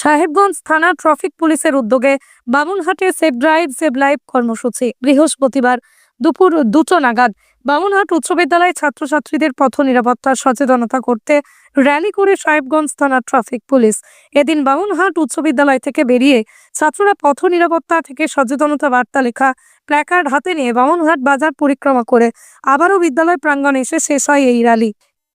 সাহেবগঞ্জ থানা ট্রাফিক পুলিশের উদ্যোগে বামুনহাটে সেভ ড্রাইভ সেভ লাইফ কর্মসূচি। বৃহস্পতিবার দুপুর দুটো নাগাদ বামুনহাট উচ্চ বিদ্যালয় ছাত্রছাত্রীদের পথ নিরাপত্তার সচেতনতা করতে র্যালি করে সাহেবগঞ্জ থানা ট্রাফিক পুলিশ। এদিন বামুনহাট উচ্চ বিদ্যালয় থেকে বেরিয়ে ছাত্ররা পথ নিরাপত্তা থেকে সচেতনতা বার্তা লেখা প্ল্যাকার্ড হাতে নিয়ে বামুনহাট বাজার পরিক্রমা করে আবারও বিদ্যালয় প্রাঙ্গণে এসে শেষ হয় এই র্যালি।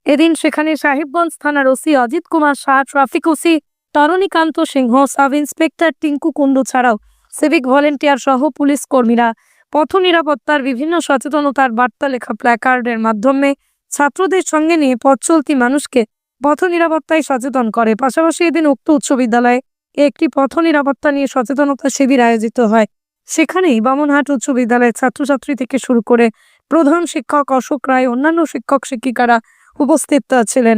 এদিন সেখানে সাহেবগঞ্জ থানার OC Ajit Kumar Shah, traffic OC Taranikanta Singha, sub inspector Tinku Kundu ছাড়াও সিভিক ভলেন্টিয়ার সহ পুলিশ কর্মীরা পথ নিরাপত্তার বিভিন্ন সচেতনতার বার্তা লেখা প্ল্যাকার্ডের মাধ্যমে ছাত্রদের সঙ্গে নিয়ে পথ চলতি মানুষকে পথ নিরাপত্তায় সচেতন করে। পাশাপাশি এদিন উক্ত উচ্চ বিদ্যালয়ে একটি পথ নিরাপত্তা নিয়ে সচেতনতা শিবির আয়োজিত হয়। সেখানেই বামনহাট উচ্চ বিদ্যালয়ের ছাত্রছাত্রী থেকে শুরু করে প্রধান শিক্ষক অশোক রায়, অন্যান্য শিক্ষক শিক্ষিকারা উপস্থিত ছিলেন।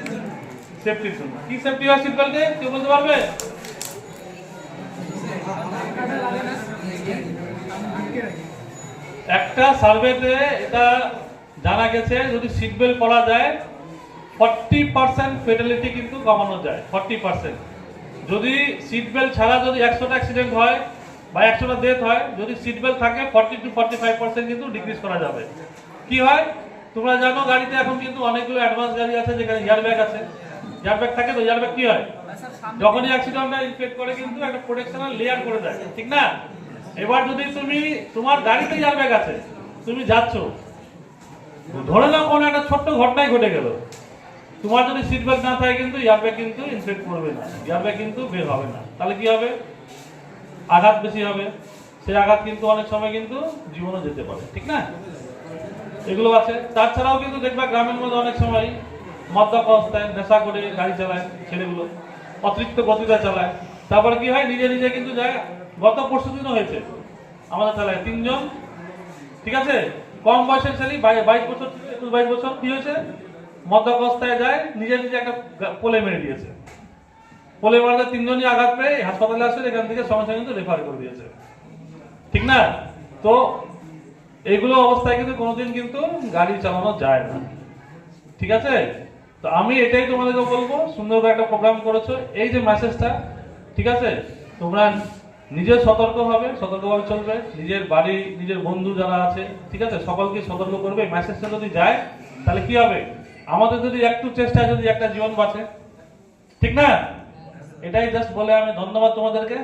সেফটির জন্য কি সেফটি হয় সিট বেল্টে কেউ বলতে পারবে? একটা সার্ভেতে এটা জানা গেছে, যদি সিট বেল্ট পরা যায় ফর্টি পার্সেন্ট ফেটালিটি কিন্তু কমানো যায় ফর্টি পার্সেন্ট যদি সিট বেল্ট ছাড়া যদি একশোটা অ্যাক্সিডেন্ট হয় বা একশোটা ডেথ হয়, যদি সিট বেল্ট থাকে forty to forty five percent কিন্তু ডিক্রিজ করা যাবে। কি হয়? তোমরা জানো, গাড়িতে এখন কিন্তু অনেকগুলো অ্যাডভান্স গাড়ি আছে, যেখানে এয়ারব্যাগ আছে। এয়ারব্যাগ থাকে তো এয়ারব্যাগ কি হয়? যখনই অ্যাক্সিডেন্টটা ইনফেক্ট করে কিন্তু একটা প্রোটেকশনাল লেয়ার করে দেয় ঠিক না? এবার যদি তুমি তোমার গাড়িতে এয়ারব্যাগ আছে তুমি যাচ্ছ ধরে নাও কোনো একটা ছোট্ট ঘটনাই ঘটে গেল। তোমার যদি সিট বেল্ট না থাকে কিন্তু এয়ারব্যাগ কিন্তু ইনফেক্ট করবে না এয়ারব্যাগ কিন্তু বের হবে না। তাহলে কি হবে? আঘাত বেশি হবে। সেই আঘাত কিন্তু অনেক সময় কিন্তু জীবনও যেতে পারে ঠিক না? এগুলো আছে। তাছাড়াও কিন্তু দেখবা গ্রামের মধ্যে অনেক সময় মদ্যপ অবস্থায় নেশা করে গাড়ি চালায় ছেলেগুলো, অতিরিক্ত গতিতে চালায়। তারপরে কি হয়? নিজে নিজে কিন্তু যায় গত পরশু দিনও হয়েছে। আমাদের চালায় তিনজন, ঠিক আছে? কম বয়সের ছেলে, বাই- বাইশ বছর, একুশ, বাইশ বছর, কি হয়েছে? মদ্যপ অবস্থায় যায়, নিজে নিজে একটা পোলে মেরে দিয়েছে। পোলে মারতে তিনজনই আঘাত পেয়ে হাসপাতালে আসে এখান থেকে সঙ্গে সঙ্গে কিন্তু রেফার করে দিয়েছে। ঠিক না? তো এইগুলো অবস্থায় কিন্তু কোনোদিন কিন্তু গাড়ি চালানো যায় না। ঠিক আছে? তো আমি এটাই তোমাদেরকে বলব, সুন্দর করে একটা প্রোগ্রাম করেছ। এই যে মেসেজটা ঠিক আছে? তোমরা নিজে সতর্ক হবে, সতর্কভাবে চলবে। নিজের বাড়ি, নিজের বন্ধু যারা আছে, ঠিক আছে? সকলকে সতর্ক করবে। মেসেজটা যদি যায়, তাহলে কি হবে? আমাদের যদি একটু চেষ্টায় যদি একটা জীবন বাঁচে, ঠিক না? এটাই জাস্ট বলে আমি ধন্যবাদ তোমাদেরকে।